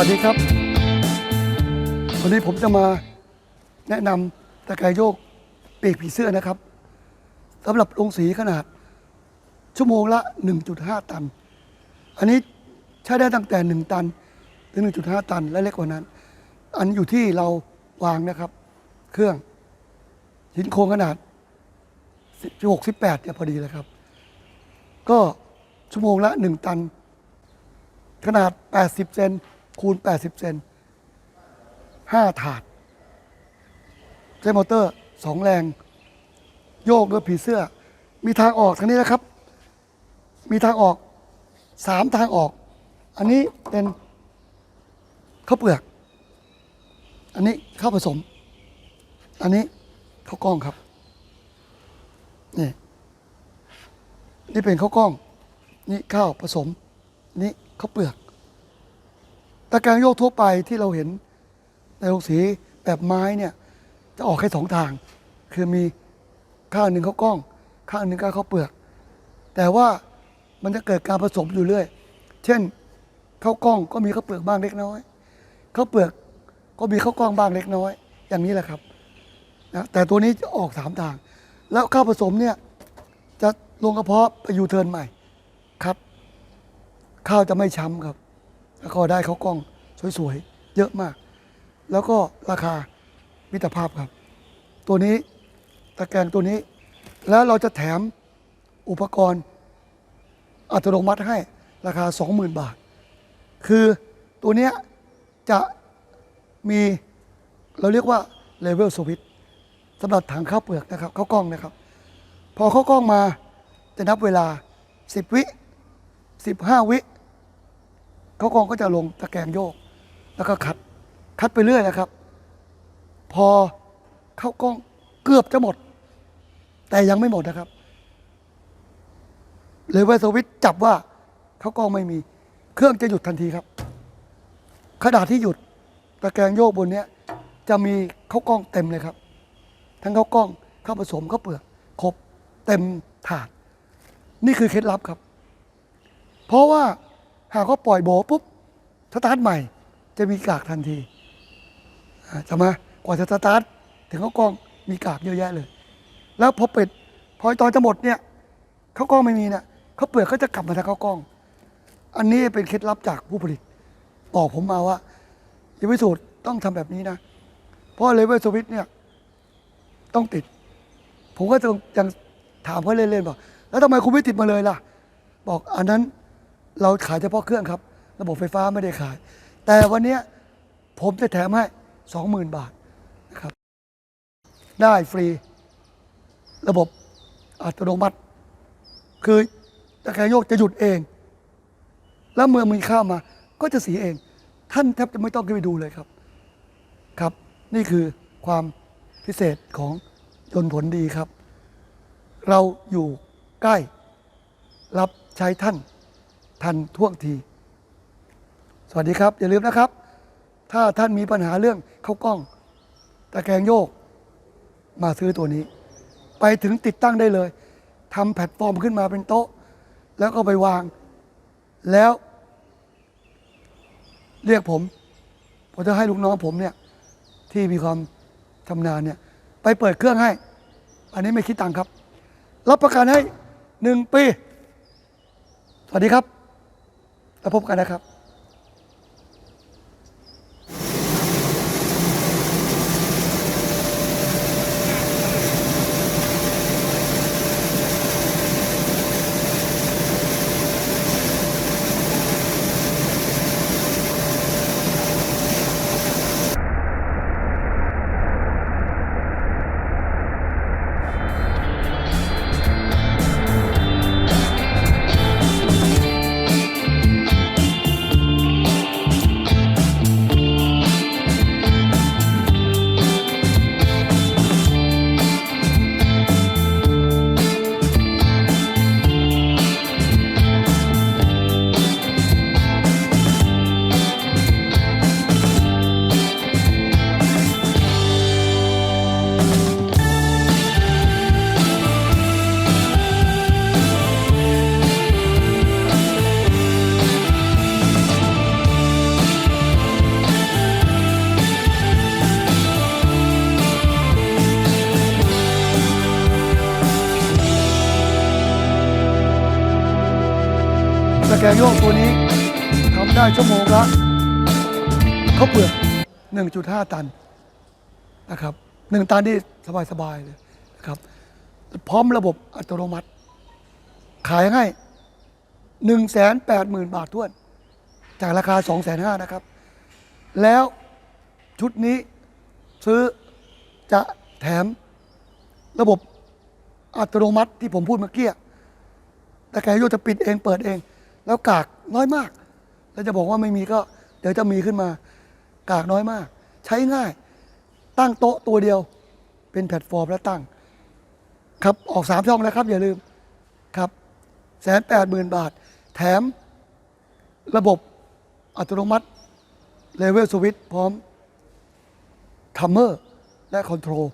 วัสดีครับ วันนี้ผมจะมาแนะนำตะแกรงโยกปีกผีเสื้อนะครับสำหรับโรงสีขนาด ชั่วโมงละ 1.5 ตัน อันนี้ใช้ได้ตั้งแต่ 1 ตัน ถึง 1.5 ตันและเล็กกว่านั้น อันอยู่ที่เราวางนะครับ เครื่องชิ้นโครงขนาด 16 18เนี่ยพอดีเลยครับ ก็ชั่วโมงละ 1 ตันขนาด 80 เซน คูณ 80 เซน5ถาดใช้มอเตอร์ 2 แรง โยกด้วยผีเสื้อ มีทางออกทางนี้นะครับ มีทางออก 3 ทางออก อันนี้เป็นข้าวเปลือก อันนี้ข้าวผสม อันนี้ข้าวกล้องครับ นี่นี่เป็นข้าวกล้อง นี่ข้าวผสม นี่ข้าวเปลือก ตะแกรงโยกทั่วไปที่เราเห็นในโรงสีแบบไม้เนี่ยจะออกแค่สองทาง คือมีข้างหนึ่งข้าวกล้อง ข้างหนึ่งก็ข้าวเปลือก แต่ว่ามันจะเกิดการผสมอยู่เรื่อย เช่นข้าวกล้องก็มีข้าวเปลือกบ้างเล็กน้อยข้าวเปลือกก็มีข้าวกล้องบ้างเล็กน้อย อย่างนี้แหละครับนะแต่ตัวนี้จะออกสามทาง แล้วข้าวผสมเนี่ยจะลงกระเพาะไปยูเทิร์นใหม่ครับ ข้าวจะไม่ช้ำครับ แล้วก็ได้เขากล้องสวยๆ เยอะมาก แล้วก็ราคามิตรภาพครับ ตัวนี้ตะแกรงตัวนี้ แล้วเราจะแถมอุปกรณ์อัตโนมัติให้ราคา 20,000 บาท คือตัวนี้จะมีเราเรียกว่าเลเวลสวิตสำหรับถังข้าวเปลือกนะครับข้าวกล้องนะครับ พอข้าวกล้องมาจะนับเวลา 10 วิ 15 วิ ข้าวกองก็จะลงตะแกรงโยก แล้วก็คัด คัดไปเรื่อยนะครับ พอเข้ากล้องเกือบจะหมด แต่ยังไม่หมดนะครับเลยว่าสวิตจับว่าเข้ากล้องไม่มี เครื่องจะหยุดทันทีครับขณะที่หยุดตะแกรงโยกบนเนี้ยจะมีเข้ากล้องเต็มเลยครับ ทั้งเข้ากล้องข้าวผสมข้าวเปลือกครบเต็มถาด นี่คือเคล็ดลับครับ เพราะว่า หากว่าปล่อยโบปุ๊บสตาร์ทใหม่ จะมีกากทันทีจะมากว่าจะสตาร์ทถึงเขากล้องมีกากเยอะแยะเลย แล้วพอเปิดพอตอนจะหมดเนี่ยเขากล้องไม่มีเนี่ยเขาเปลือกก็จะกลับมาทางเขากล้อง อันนี้เป็นเคล็ดลับจากผู้ผลิตบอกผมมาว่าอย่าพิสูจน์ต้องทำแบบนี้นะ เพราะเลเวลสวิตเนี่ยต้องติด ผมก็จะยังถามเขาเล่นๆบอกแล้วทำไมคุณไม่ติดมาเลยล่ะ บอกอันนั้น เราขายเฉพาะเครื่องครับ ระบบไฟฟ้าไม่ได้ขาย แต่วันนี้ผมจะแถมให้สองหมื่นบาทนะครับ ได้ฟรี ระบบอัตโนมัติ คือตะแกรงโยกจะหยุดเอง แล้วเมื่อมีข้าวมา ก็จะสีเอง ท่านแทบจะไม่ต้องขึ้นไปดูเลยครับครับ นี่คือความพิเศษของยนต์ผลดีครับ เราอยู่ใกล้รับใช้ท่าน ทันท่วงที สวัสดีครับ อย่าลืมนะครับ ถ้าท่านมีปัญหาเรื่องเข้ากล้อง ตะแกรงโยก มาซื้อตัวนี้ ไปถึงติดตั้งได้เลยทำแพลตฟอร์มขึ้นมาเป็นโต๊ะ แล้วก็ไปวาง แล้ว เรียกผมผมจะให้ลูกน้องผมเนี่ย ที่มีความชำนาญเนี่ย ไปเปิดเครื่องให้ อันนี้ไม่คิดตังค์ครับ รับประกันให้หนึ่งปี สวัสดีครับ แล้วพบกันนะครับ แกงโยกตัวนี้ทำได้ชั่วโมงละเขาวเปลือก 1.5 ตันนะครับหนึ่งตันนี่สบายๆเลยนะครับพร้อมระบบอัตโนมัติ ขายให้1 8 0 0 0 0บาททวน จากราคา2 5 0 0 0นะครับ แล้วชุดนี้ซื้อจะแถมระบบอัตโนมัติที่ผมพูดเมื่อกี้แต่แกโยกจะปิดเองเปิดเอง แล้วกากน้อยมาก แล้วจะบอกว่าไม่มีก็ เดี๋ยวจะมีขึ้นมา กากน้อยมาก ใช้ง่าย ตั้งโต๊ะตัวเดียว เป็นแพลตฟอร์มแล้วตั้ง ครับออกสามช่องแล้วครับ อย่าลืมครับแสนแปดหมื่นบาท แถมระบบอัตโนมัติเลเวลสวิตพร้อมทัมเมอร์และคอนโทรล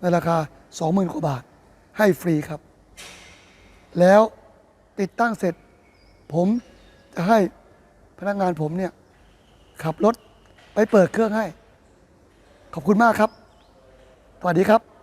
ในราคา 20,000กว่าบาท ให้ฟรีครับ แล้วติดตั้งเสร็จ ผมจะให้พนักงานผมเนี่ย ขับรถไปเปิดเครื่องให้ ขอบคุณมากครับ สวัสดีครับ